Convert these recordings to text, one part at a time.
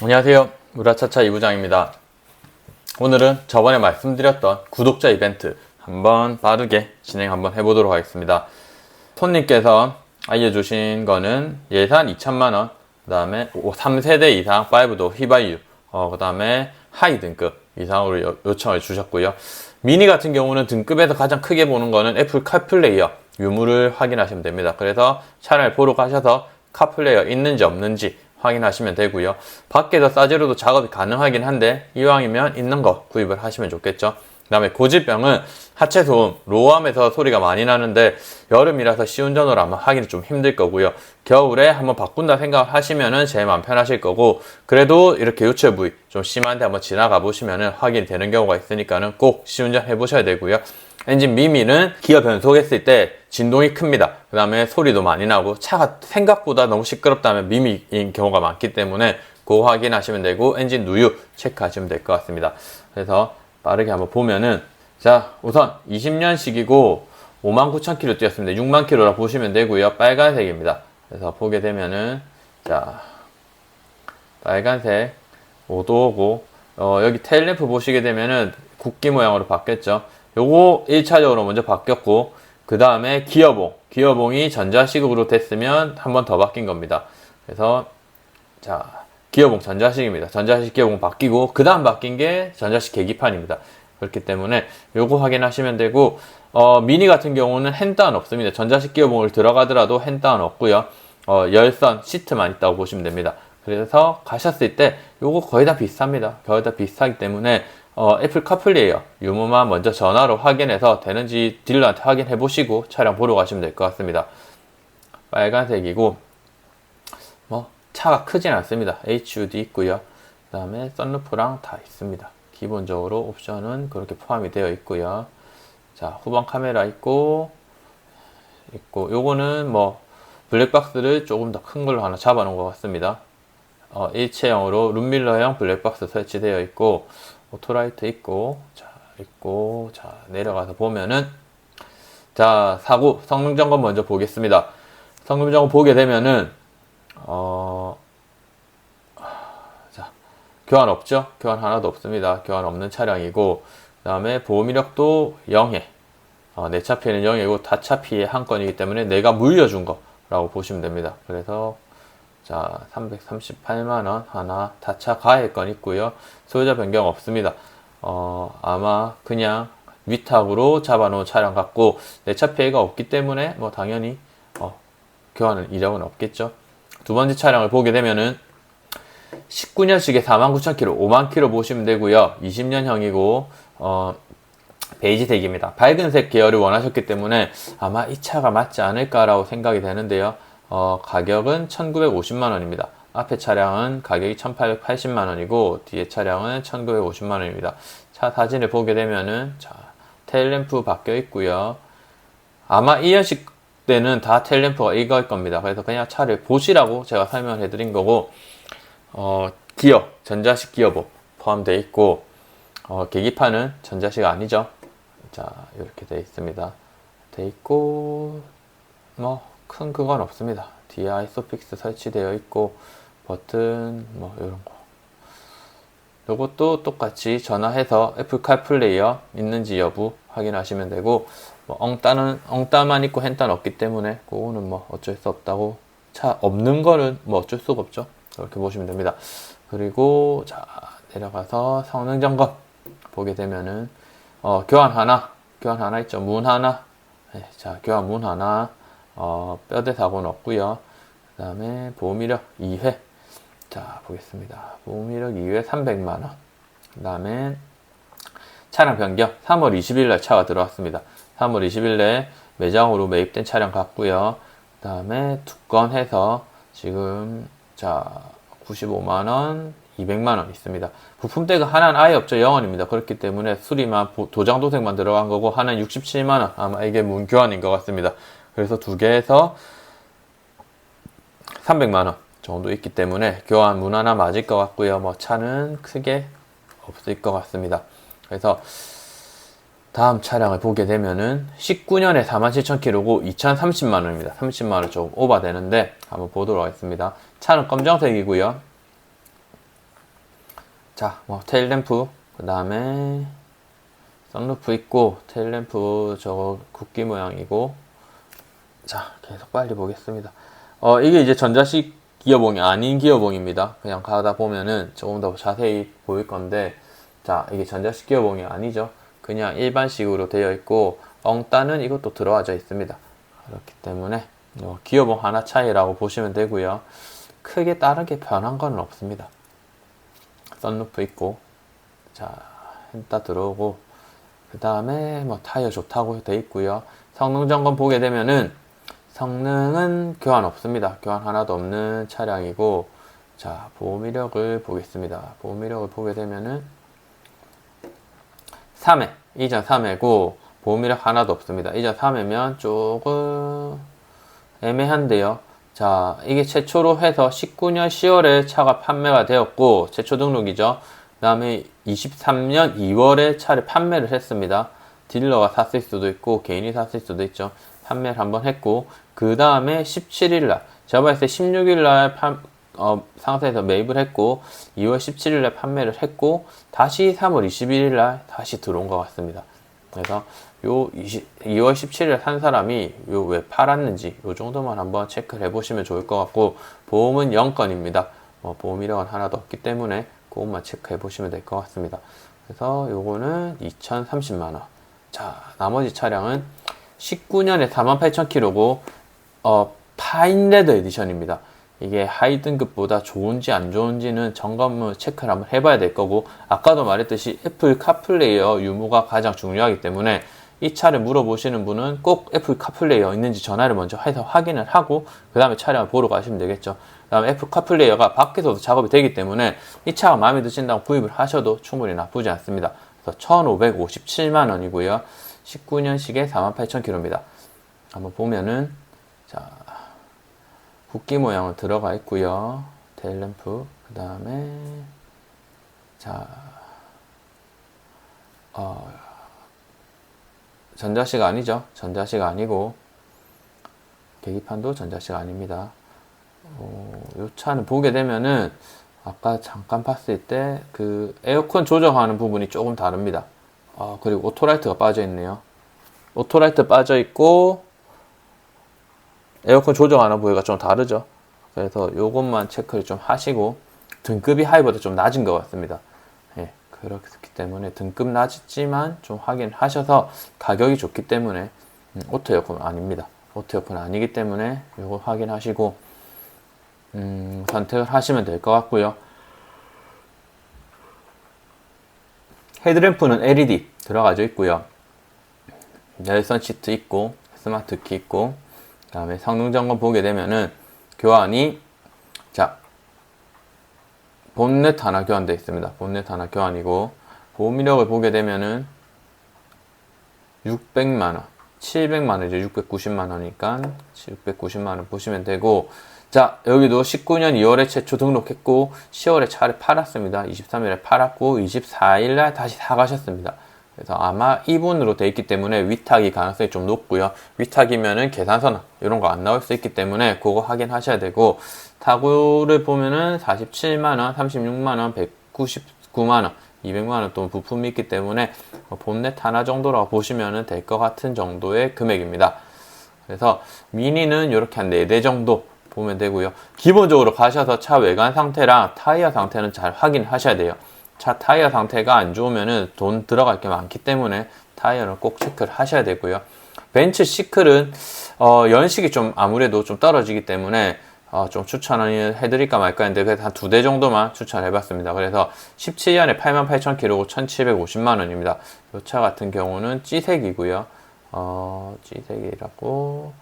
안녕하세요. 우라차차 이부장입니다. 오늘은 저번에 말씀드렸던 구독자 이벤트 한번 빠르게 진행 한번 해보도록 하겠습니다. 손님께서 알려주신 거는 예산 2천만원, 그 다음에 3세대 이상 5도 휘바이유, 어, 그 다음에 하이 등급 이상으로 요- 요청을 주셨고요. 미니 같은 경우는 등급에서 가장 크게 보는 거는 애플 카플레이어 유무를 확인하시면 됩니다. 그래서 차량을 보러 가셔서 카플레이어 있는지 없는지 확인하시면 되고요. 밖에서 싸제로도 작업이 가능하긴 한데 이왕이면 있는 거 구입을 하시면 좋겠죠. 그 다음에 고질병은 하체 소음, 로암에서 소리가 많이 나는데 여름이라서 시운전으로 아마 하기는 좀 힘들 거고요. 겨울에 한번 바꾼다 생각하시면은 제일 마음 편하실 거고 그래도 이렇게 요철 부위 좀 심한데 한번 지나가 보시면은 확인이 되는 경우가 있으니까는 꼭 시운전 해보셔야 되고요. 엔진 미미는 기어 변속했을 때 진동이 큽니다. 그 다음에 소리도 많이 나고 차가 생각보다 너무 시끄럽다면 미미인 경우가 많기 때문에 그거 확인하시면 되고 엔진 누유 체크하시면 될 것 같습니다. 그래서 빠르게 한번 보면은 자 우선 20년식이고 59,000km 뛰었습니다. 6만 km라 보시면 되고요. 빨간색입니다. 그래서 보게 되면은 자 빨간색 5도고 어, 여기 테일램프 보시게 되면은 국기 모양으로 바뀌었죠. 요거 1차적으로 먼저 바뀌었고 그 다음에 기어봉 기어봉이 전자식으로 됐으면 한 번 더 바뀐 겁니다. 그래서 자 기어봉 전자식입니다. 전자식 기어봉 바뀌고 그 다음 바뀐 게 전자식 계기판입니다. 그렇기 때문에 요거 확인하시면 되고 어, 미니 같은 경우는 핸드안 없습니다. 전자식 기어봉을 들어가더라도 핸드안 없고요. 어, 열선 시트만 있다고 보시면 됩니다. 그래서 가셨을 때 요거 거의 다 비슷합니다. 거의 다 비슷하기 때문에 어, 애플 카플레이어 유무만 먼저 전화로 확인해서 되는지 딜러한테 확인해 보시고 차량 보러 가시면 될 것 같습니다. 빨간색이고 뭐 차가 크진 않습니다. HUD 있고요. 그 다음에 썬루프랑 다 있습니다. 기본적으로 옵션은 그렇게 포함이 되어 있고요. 자 후방 카메라 있고 있고 요거는 뭐 블랙박스를 조금 더 큰 걸로 하나 잡아 놓은 것 같습니다. 어, 일체형으로 룸밀러형 블랙박스 설치되어 있고 오토라이트 있고 자 있고 자 내려가서 보면은 자 사고 성능 점검 먼저 보겠습니다. 성능 점검 보게 되면은 어, 자 교환 없죠? 교환 하나도 없습니다. 교환 없는 차량이고 그 다음에 보험 이력도 0에 어, 내 차 피해는 0이고 다 차 피해 한 건이기 때문에 내가 물려준 거라고 보시면 됩니다. 그래서 자 338만원 하나 다차 건 있고요. 소유자 변경 없습니다. 어, 아마 그냥 위탁으로 잡아놓은 차량 같고 내 차 피해가 없기 때문에 뭐 당연히 어, 교환은 이력은 없겠죠. 두 번째 차량을 보게 되면은 19년식에 49,000km, 5만 km 보시면 되고요. 20년형이고 어, 베이지색입니다. 밝은색 계열을 원하셨기 때문에 아마 이 차가 맞지 않을까라고 생각이 되는데요. 어, 가격은 1,950만 원입니다. 앞에 차량은 가격이 1,880만 원이고 뒤에 차량은 1,950만 원입니다. 차 사진을 보게 되면은 자 테일램프 바뀌어 있고요. 아마 2년식 때는 다 테일램프가 이거일 겁니다. 그래서 그냥 차를 보시라고 제가 설명을 해드린 거고 어, 기어 전자식 기어보 포함되어 있고 어, 계기판은 전자식 아니죠. 자 이렇게 되어 있습니다. 돼 있고 뭐 큰 그건 없습니다. 뒤에 아이소픽스 설치되어 있고 버튼 뭐 이런 거. 이것도 똑같이 전화해서 애플 카플레이어 있는지 여부 확인하시면 되고 뭐 엉따는 엉따만 있고 핸따는 없기 때문에 그거는 뭐 어쩔 수 없다고 차 없는 거는 뭐 어쩔 수가 없죠. 그렇게 보시면 됩니다. 그리고 자 내려가서 성능 점검 보게 되면은 어, 교환 하나 교환 하나 있죠. 문 하나 네, 자 교환 문 하나 어, 뼈대 사고는 없고요. 그 다음에 보험이력 2회 자 보겠습니다. 보험이력 2회 300만원 그 다음에 차량 변경 3월 20일 날 차가 들어왔습니다. 3월 20일 날 매장으로 매입된 차량 같고요. 그 다음에 두 건 해서 지금 자 95만원 200만원 있습니다. 부품대가 하나는 아예 없죠. 0원입니다. 그렇기 때문에 수리만 보- 도장 도색만 들어간 거고 하나는 67만원 아마 이게 문교환인 것 같습니다. 그래서 두 개에서 300만원 정도 있기 때문에 교환 문 하나 맞을 것 같고요. 뭐 차는 크게 없을 것 같습니다. 그래서 다음 차량을 보게 되면은 19년에 47,000km고 2,030만원입니다. 30만원 조금 오버되는데 한번 보도록 하겠습니다. 차는 검정색이고요. 자, 뭐 테일램프 그 다음에 썬루프 있고 테일램프 저거 국기 모양이고 자 계속 빨리 보겠습니다. 어 이게 이제 전자식 기어봉이 아닌 기어봉입니다. 그냥 가다 보면은 조금 더 자세히 보일 건데 자 이게 전자식 기어봉이 아니죠. 그냥 일반식으로 되어 있고 엉따는 이것도 들어와져 있습니다. 그렇기 때문에 어, 기어봉 하나 차이라고 보시면 되고요. 크게 다르게 변한 건 없습니다. 썬루프 있고 자 헨타 들어오고 그 다음에 뭐 타이어 좋다고 돼 있고요. 성능 점검 보게 되면은 성능은 교환 없습니다. 교환 하나도 없는 차량이고 자 보험 이력을 보겠습니다. 보험 이력을 보게 되면은 3회 이전 3회고 보험 이력 하나도 없습니다. 이전 3회면 조금 애매한데요. 자 이게 최초로 해서 19년 10월에 차가 판매가 되었고 최초 등록이죠. 그 다음에 23년 2월에 차를 판매를 했습니다. 딜러가 샀을 수도 있고 개인이 샀을 수도 있죠. 판매를 한번 했고 그 다음에 17일 날 제가 봤을 때 16일 날 판, 어, 상태에서 매입을 했고 2월 17일 날 판매를 했고 다시 3월 21일 날 다시 들어온 것 같습니다. 그래서 요 20, 2월 17일 산 사람이 요 왜 팔았는지 요 정도만 한번 체크를 해보시면 좋을 것 같고 보험은 0건입니다. 뭐 보험 이력은 하나도 없기 때문에 그것만 체크해 보시면 될 것 같습니다. 그래서 요거는 2,030만 원. 자, 나머지 차량은 19년에 48,000km고, 어, 파인레더 에디션입니다. 이게 하이 등급보다 좋은지 안 좋은지는 점검을 체크를 한번 해봐야 될 거고, 아까도 말했듯이 애플 카플레이어 유무가 가장 중요하기 때문에 이 차를 물어보시는 분은 꼭 애플 카플레이어 있는지 전화를 먼저 해서 확인을 하고, 그 다음에 차량을 보러 가시면 되겠죠. 그 다음에 애플 카플레이어가 밖에서도 작업이 되기 때문에 이 차가 마음에 드신다고 구입을 하셔도 충분히 나쁘지 않습니다. 그래서 1,557만 원이고요. 19년식에 48,000km입니다. 한번 보면은 자 국기 모양은 들어가 있고요. 테일램프 그 다음에 자 어, 전자식 아니죠. 전자식 아니고 계기판도 전자식 아닙니다. 어, 이 차는 보게 되면은 아까 잠깐 봤을 때 그 에어컨 조정하는 부분이 조금 다릅니다. 아, 그리고 오토라이트가 빠져 있네요. 오토라이트 빠져 있고 에어컨 조정하는 부위가 좀 다르죠. 그래서 요것만 체크를 좀 하시고 등급이 하이보다 좀 낮은 것 같습니다. 예, 그렇기 때문에 등급 낮지만 좀 확인하셔서 가격이 좋기 때문에 음, 오토 에어컨 아닙니다. 오토 에어컨 아니기 때문에 요거 확인하시고 음, 선택을 하시면 될 것 같고요. 헤드램프는 LED 들어가져 있고요. 열선 시트 있고 스마트 키 있고 그 다음에 성능 점검 보게 되면은 교환이 자 본넷 하나 교환되어 있습니다. 본넷 하나 교환이고 보험 이력을 보게 되면은 600만 원, 700만 원이죠. 690만 원이니까 690만 원 보시면 되고 자, 여기도 19년 2월에 최초 등록했고 10월에 차를 팔았습니다. 23일에 팔았고 24일날 다시 사가셨습니다. 그래서 아마 이분으로 돼 있기 때문에 위탁이 가능성이 좀 높고요. 위탁이면은 계산서나 이런 거 안 나올 수 있기 때문에 그거 확인하셔야 되고 타구를 보면은 47만 원, 36만 원, 199만 원, 200만 원 또 부품이 있기 때문에 본넷 하나 정도라고 보시면 될것 같은 정도의 금액입니다. 그래서 미니는 이렇게 한 4대 정도 보면 되고요. 기본적으로 가셔서 차 외관 상태랑 타이어 상태는 잘 확인하셔야 돼요. 차 타이어 상태가 안 좋으면 돈 들어갈 게 많기 때문에 타이어를 꼭 체크를 하셔야 되고요. 벤츠 시클은 어, 연식이 좀 아무래도 좀 떨어지기 때문에 어, 좀 추천을 해드릴까 말까 했는데 그래서 한 두 대 정도만 추천해봤습니다. 그래서 17년에 88,000km고 1,750만 원입니다. 이 차 같은 경우는 G색이고요. 어, G색이라고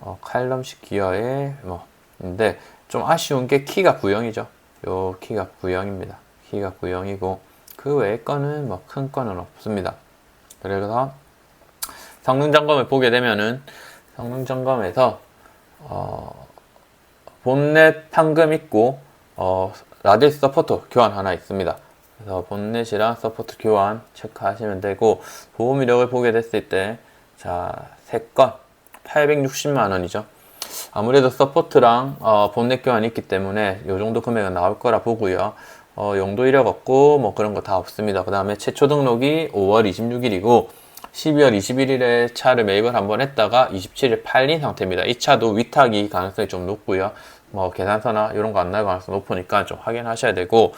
어, 칼럼식 기어의 뭐인데 좀 아쉬운 게 키가 9형이죠. 요 키가 9형입니다. 키가 9형이고 그 외의 거는 뭐큰 거는 없습니다. 그래서 성능 점검을 보게 되면은 성능 점검에서 어, 본넷 판금 있고 어, 라디스 서포터 교환 하나 있습니다. 그래서 본넷이랑 서포트 교환 체크하시면 되고 보험 이력을 보게 됐을 때 자, 세건 860만 원이죠. 아무래도 서포트랑 어, 본넷 교환이 있기 때문에 이 정도 금액은 나올 거라 보고요. 어, 용도 없고 뭐 그런 거 다 없습니다. 그 다음에 최초 등록이 5월 26일이고 12월 21일에 차를 매입을 한번 했다가 27일 팔린 상태입니다. 이 차도 위탁이 가능성이 좀 높고요. 뭐 계산서나 이런 거안 나올 가능성이 높으니까 좀 확인하셔야 되고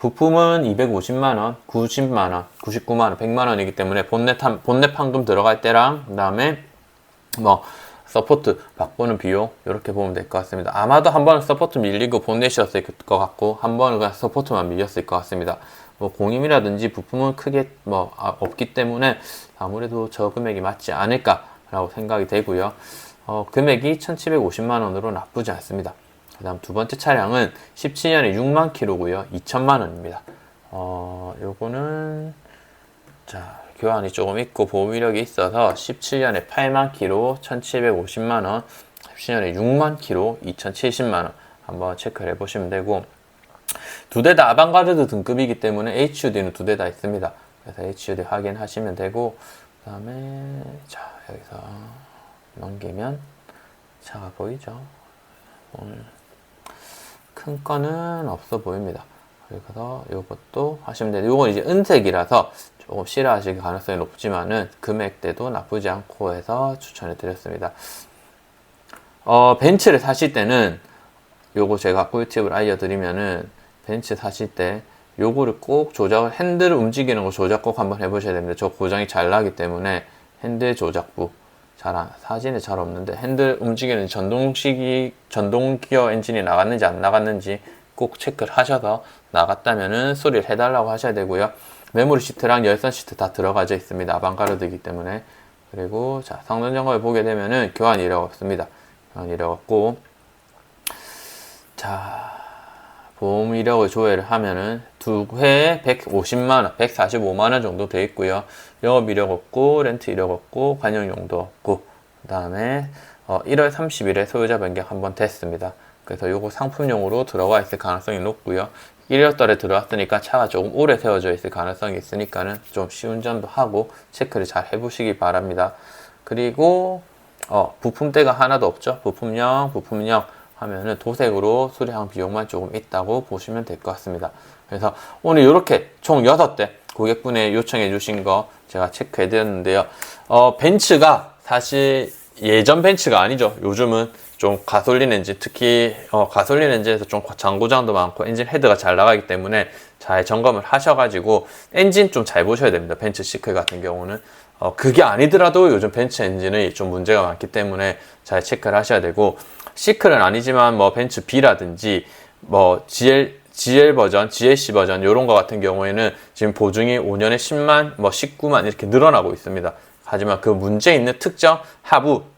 부품은 250만원, 90만원, 99만원, 100만원이기 때문에 본넷, 한, 본넷 판금 들어갈 때랑 그 다음에 뭐 서포트 바꾸는 비용 이렇게 보면 될 것 같습니다. 아마도 한 번은 서포트 밀리고 본넷이었을 것 같고 한 번은 그냥 서포트만 밀렸을 것 같습니다. 뭐 공임이라든지 부품은 크게 뭐 아, 없기 때문에 아무래도 저 금액이 맞지 않을까라고 생각이 되고요. 어, 금액이 1,750만 원으로 나쁘지 않습니다. 그다음 두 번째 차량은 17년에 6만 킬로고요. 2천만 원입니다. 어, 요거는 자, 교환이 조금 있고 보험 이력이 있어서 17년에 8만 킬로 1,750만 원, 17년에 6만 킬로 2,070만 원 한번 체크를 해 보시면 되고 두 대 다 아방가르드 등급이기 때문에 HUD는 두 대 다 있습니다. 그래서 HUD 확인하시면 되고 그 다음에 자, 여기서 넘기면 차가 보이죠? 오늘 큰 거는 없어 보입니다. 그래서 이것도 하시면 돼요. 이건 이제 은색이라서 조금 싫어하실 가능성이 높지만은 금액대도 나쁘지 않고 해서 추천해 드렸습니다. 어, 벤츠를 사실 때는 요거 제가 꿀팁을 알려드리면은 벤츠 사실 때 요거를 꼭 조작을 핸들을 움직이는 거 조작 꼭 한번 해보셔야 됩니다. 저 고장이 잘 나기 때문에 핸들 조작부 잘 안, 사진에 잘 없는데 핸들 움직이는 전동식이 전동 기어 엔진이 나갔는지 안 나갔는지 꼭 체크를 하셔서 나갔다면은 소리를 해달라고 하셔야 되고요. 메모리 시트랑 열선 시트 다 들어가져 있습니다. 아방가르드이기 때문에 그리고 자 성능 점검을 보게 되면은 교환 이력 없습니다. 교환 이력 없고 자 보험 이력을 조회를 하면은 두 회에 150만원, 145만원 정도 돼 있고요. 영업 이력 없고, 렌트 이력 없고, 관용 용도 없고, 그 다음에 어, 1월 30일에 소유자 변경 한번 됐습니다. 그래서 요거 상품용으로 들어가 있을 가능성이 높고요. 1월 달에 들어왔으니까 차가 조금 오래 세워져 있을 가능성이 있으니까는 좀 시운전도 하고 체크를 잘 해보시기 바랍니다. 그리고 어, 부품대가 하나도 없죠. 부품형, 부품형 하면은 도색으로 수리한 비용만 조금 있다고 보시면 될 것 같습니다. 그래서 오늘 이렇게 총 6대 고객분의 요청해 주신 거 제가 체크해 드렸는데요. 어, 벤츠가 사실 예전 벤츠가 아니죠. 요즘은 좀 가솔린 엔진, 특히 어, 가솔린 엔진에서 좀 장고장도 많고 엔진 헤드가 잘 나가기 때문에 잘 점검을 하셔가지고 엔진 좀 잘 보셔야 됩니다. 벤츠 시클 같은 경우는 어, 그게 아니더라도 요즘 벤츠 엔진이 좀 문제가 많기 때문에 잘 체크를 하셔야 되고 시클은 아니지만 뭐 벤츠 B라든지 뭐 GL GL 버전, GLC 버전 이런 거 같은 경우에는 지금 보증이 5년에 10만, 뭐 19만 이렇게 늘어나고 있습니다. 하지만 그 문제 있는 특정 하부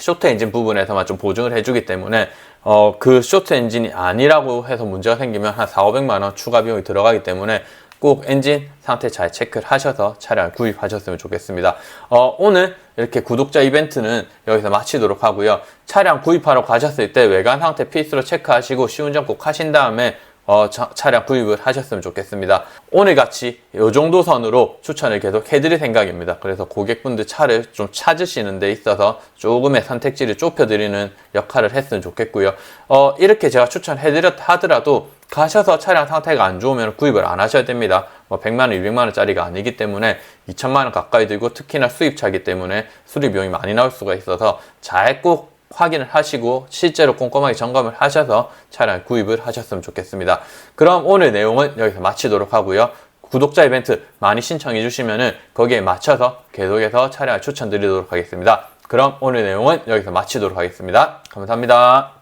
쇼트 엔진 부분에서만 좀 보증을 해주기 때문에 어, 그 쇼트 엔진이 아니라고 해서 문제가 생기면 한 4, 500만 원 추가 비용이 들어가기 때문에 꼭 엔진 상태 잘 체크를 하셔서 차량 구입하셨으면 좋겠습니다. 어, 오늘 이렇게 구독자 이벤트는 여기서 마치도록 하고요. 차량 구입하러 가셨을 때 외관 상태 필수로 체크하시고 시운전 꼭 하신 다음에 어, 차, 차량 구입을 하셨으면 좋겠습니다. 오늘 같이 이 정도 선으로 추천을 계속 해드릴 생각입니다. 그래서 고객분들 차를 좀 찾으시는 데 있어서 조금의 선택지를 좁혀드리는 역할을 했으면 좋겠고요. 어, 이렇게 제가 추천해드렸다 하더라도 가셔서 차량 상태가 안 좋으면 구입을 안 하셔야 됩니다. 뭐 100만 원, 200만 원짜리가 아니기 때문에 2천만 원 가까이 들고 특히나 수입차기 때문에 수리 비용이 많이 나올 수가 있어서 잘 꼭 확인을 하시고 실제로 꼼꼼하게 점검을 하셔서 차량 구입을 하셨으면 좋겠습니다. 그럼 오늘 내용은 여기서 마치도록 하고요. 구독자 이벤트 많이 신청해 주시면은 거기에 맞춰서 계속해서 차량을 추천드리도록 하겠습니다. 그럼 오늘 내용은 여기서 마치도록 하겠습니다. 감사합니다.